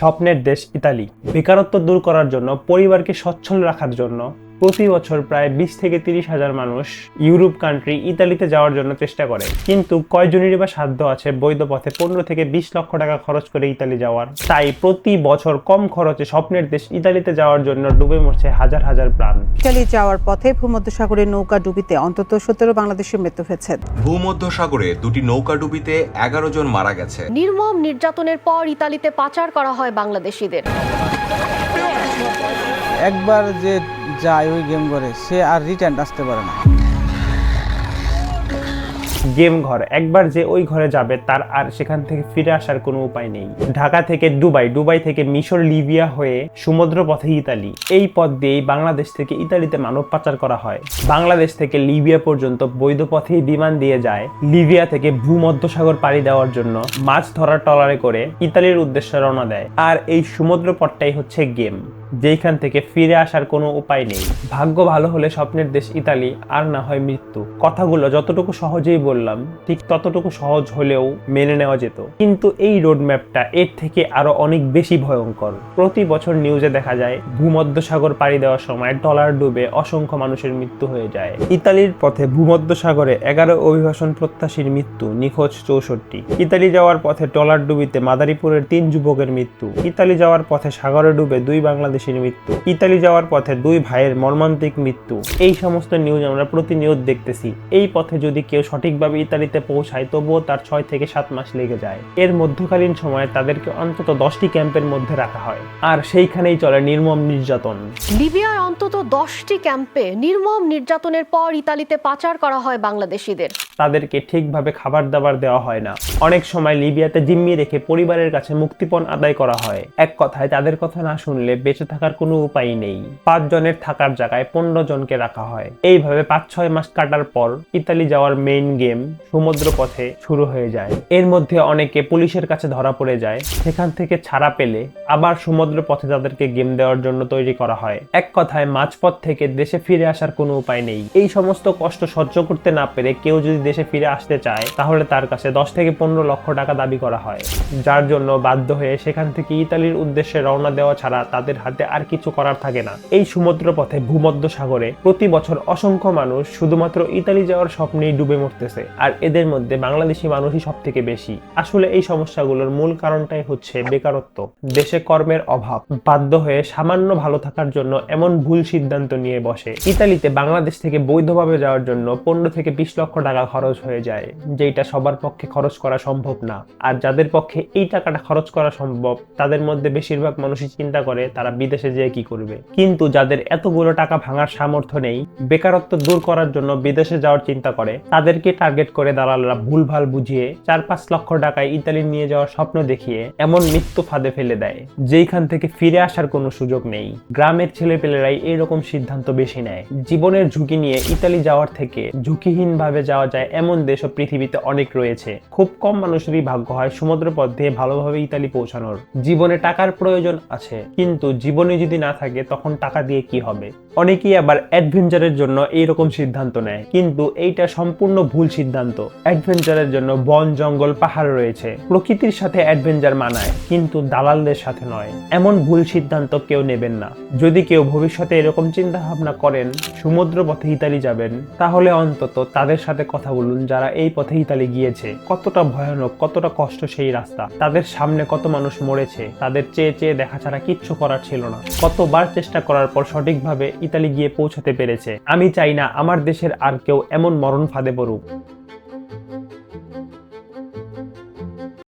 স্বপ্নের দেশ ইতালি। বেকারত্ব দূর করার জন্য পরিবারকে সচ্ছল রাখার জন্য প্রতি বছর প্রায় বিশ থেকে তিরিশ হাজার মানুষ ইউরোপ কান্ট্রি ইতালিতে যাওয়ার জন্য চেষ্টা করে। কিন্তু কয়জনেরই বা সাধ্য আছে বৈধ পথে পনেরো থেকে বিশ লক্ষ টাকা খরচ করে ইতালি যাওয়ার? তাই প্রতি বছর কম খরচে স্বপ্নের দেশ ইতালিতে যাওয়ার জন্য ডুবে মরছে হাজার হাজার প্রাণ। ইতালি যাওয়ার পথে ভূমধ্যসাগরের নৌকা ডুবিতে অন্তত সতেরো বাংলাদেশের মৃত্যু হয়েছে। ভূমধ্যসাগরে দুটি নৌকা ডুবিতে এগারো জন মারা গেছে। নির্মম নির্যাতনের পর ইতালিতে পাচার করা হয় বাংলাদেশিদের। একবার যে যায় ওই গেম ঘরে, সে আর রিটার্ন আসতে পারে না। গেম ঘর, একবার যে ওই ঘরে যাবে, তার আর সেখান থেকে ফিরে আসার কোনো উপায় নেই। ঢাকা থেকে দুবাই দুবাই থেকে মিশর, লিবিয়া হয়ে সমুদ্র পথে ইতালি। এই পথ দিয়েই বাংলাদেশ থেকে ইতালিতে মানব পাচার করা হয়। বাংলাদেশ থেকে লিবিয়া পর্যন্ত বৈধ পথেই বিমান দিয়ে যায়। লিবিয়া থেকে ভূমধ্যসাগর পাড়ি দেওয়ার জন্য মাছ ধরার টলারে করে ইতালির উদ্দেশ্যে রওনা দেয়। আর এই সমুদ্র পথটাই হচ্ছে গেম যেখান থেকে ফিরে আসার কোনো উপায় নেই। ভাগ্য ভালো হলে স্বপ্নের দেশ ইতালি, আর না হয় মৃত্যু। কথাগুলো যতটুকু সহজেই বললাম, ঠিক ততটুকু সহজ হলেও মেনে নেওয়া যেত। কিন্তু এই রোড ম্যাপটা এর থেকে আরও অনেক বেশি ভয়ঙ্কর। প্রতি বছর নিউজে দেখা যায়, ভূমধ্যসাগর পাড়ি দেওয়ার সময় ডলার ডুবে অসংখ্য মানুষের মৃত্যু হয়ে যায়। ইতালির পথে ভূমধ্যসাগরে এগারো অভিবাসন প্রত্যাশীর মৃত্যু, নিখোঁজ চৌষট্টি। ইতালি যাওয়ার পথে টলার ডুবিতে মাদারীপুরের তিন যুবকের মৃত্যু। ইতালি যাওয়ার পথে সাগরে ডুবে দুই বাংলাদেশের মৃত্যু। ইতালি যাওয়ার পথে দুই ভাইয়ের মর্মান্তিক মৃত্যু। এই সমস্ত নিউজ আমরা প্রতিনিয়ত দেখতেছি। এই পথে যদি কেউ সঠিকভাবে ইতালিতে পৌঁছায়, তবুও তার ছয় থেকে সাত মাস লেগে যায়। এর মধ্যকালীন সময়ে তাদেরকে অন্তত দশটি ক্যাম্পের মধ্যে রাখা হয়। আর সেইখানেই চলে নির্মম নির্যাতন। লিবিয়ার অন্তত দশটি ক্যাম্পে নির্মম নির্যাতনের পর ইতালিতে পাচার করা হয় বাংলাদেশিদের। তাদেরকে ঠিকভাবে খাবার দাবার দেওয়া হয় না। অনেক সময় লিবিয়াতে জিম্মি রেখে পরিবারের কাছে মুক্তিপণ আদায় করা হয়। এক কথায়, তাদের কথা না শুনলে বেঁচে থাকার কোনো উপায় নেই। পাঁচ জনের থাকার জায়গায় পনেরো জনকে রাখা হয়। এইভাবে পাঁচ ছয় মাস কাটার পর ইতালি যাওয়ার মেইন গেম সমুদ্র পথে শুরু হয়ে যায়। এর মধ্যে অনেকে পুলিশের কাছে ধরা পড়ে যায়। সেখান থেকে ছাড়া পেলে আবার সমুদ্র পথে তাদেরকে গেম দেওয়ার জন্য তৈরি করা হয়। এক কথায়, মাঝপথ থেকে দেশে ফিরে আসার কোনো উপায় নেই। এই সমস্ত কষ্ট সহ্য করতে না পেরে কেউ যদি দেশে ফিরে আসতে চায়, তাহলে তার কাছে দশ থেকে পনেরো লক্ষ টাকা দাবি করা হয়। যার জন্য বাধ্য হয়ে সেখান থেকে ইতালির উদ্দেশ্যে রওনা দেওয়া ছাড়া তাদের হাতে আর কিছু করার থাকে না। এই সমুদ্র পথে ভূমধ্য সাগরে প্রতি বছর অসংখ্য মানুষ শুধুমাত্র ইতালি যাওয়ার স্বপ্নেই ডুবে মরতেছে, আর এদের মধ্যে বাংলাদেশি মানুষই সব থেকে বেশি। আসলে এই সমস্যাগুলোর মূল কারণটাই হচ্ছে বেকারত্ব। দেশে কর্মের অভাব। বাধ্য হয়ে সামান্য ভালো থাকার জন্য এমন ভুল সিদ্ধান্ত নিয়ে বসে। ইতালিতে বাংলাদেশ থেকে বৈধভাবে যাওয়ার জন্য পনেরো থেকে বিশ লক্ষ টাকা খরচ হয়ে যায় যেটা সবার পক্ষে খরচ করা সম্ভব না। আর যাদের পক্ষে এই টাকাটা খরচ করা সম্ভব, তাদের মধ্যে বেশিরভাগ মানুষই চিন্তা করে তারা বিদেশে যেয়ে কি করবে। কিন্তু যাদের এতগুলো টাকা ভাঙার সামর্থ্য নেই, বেকারত্ব দূর করার জন্য বিদেশে যাওয়ার চিন্তা করে, তাদেরকে টার্গেট করে দালালরা ভুলভাল বুঝিয়ে চার পাঁচ লক্ষ টাকায় ইতালি নিয়ে যাওয়ার স্বপ্ন দেখিয়ে এমন মৃত্যু ফাঁদে ফেলে দেয়, যেইখান থেকে ফিরে আসার কোনো সুযোগ নেই। গ্রামের ছেলেপেলেরাই এরকম সিদ্ধান্ত বেশি নেয়। জীবনের ঝুঁকি নিয়ে ইতালি যাওয়ার থেকে ঝুঁকিহীনভাবে যাওয়া যায় এমন দেশও পৃথিবীতে অনেক রয়েছে। খুব কম মানুষেরই ভাগ্য হয় সমুদ্র পথ দিয়ে ভালোভাবে ইতালি পৌঁছানোর। জীবনে টাকার প্রয়োজন আছে, কিন্তু জীবনে যদি না থাকে, তখন টাকা দিয়ে কি হবে? অনেকেই আবার অ্যাডভেঞ্চারের জন্য এইরকম সিদ্ধান্ত নেয়, কিন্তু এইটা সম্পূর্ণ ভুল সিদ্ধান্ত। অ্যাডভেঞ্চারের জন্য বন, জঙ্গল, পাহাড় রয়েছে, প্রকৃতির সাথে অ্যাডভেঞ্চার মানায়, কিন্তু দালালদের সাথে নয়। এমন ভুল সিদ্ধান্ত কেউ নেবেন না। যদি কেউ ভবিষ্যতে এরকম চিন্তা ভাবনা করেন সমুদ্র পথে ইতালি যাবেন, তাহলে অন্তত তাদের সাথে কথা বলুন, যারা এই পথে ইতালি গিয়েছে, কতটা ভয়ানক, কতটা কষ্ট সেই রাস্তা। তাদের সামনে কত মানুষ মরেছে, তাদের চেয়ে চেয়ে দেখা ছাড়া কিচ্ছু করার ছিল না। কতবার চেষ্টা করার পর সঠিকভাবে ইতালি গিয়ে পৌঁছতে পেরেছে। আমি চাই না আমার দেশের আর কেউ এমন মরণ ফাঁদে পড়ুক।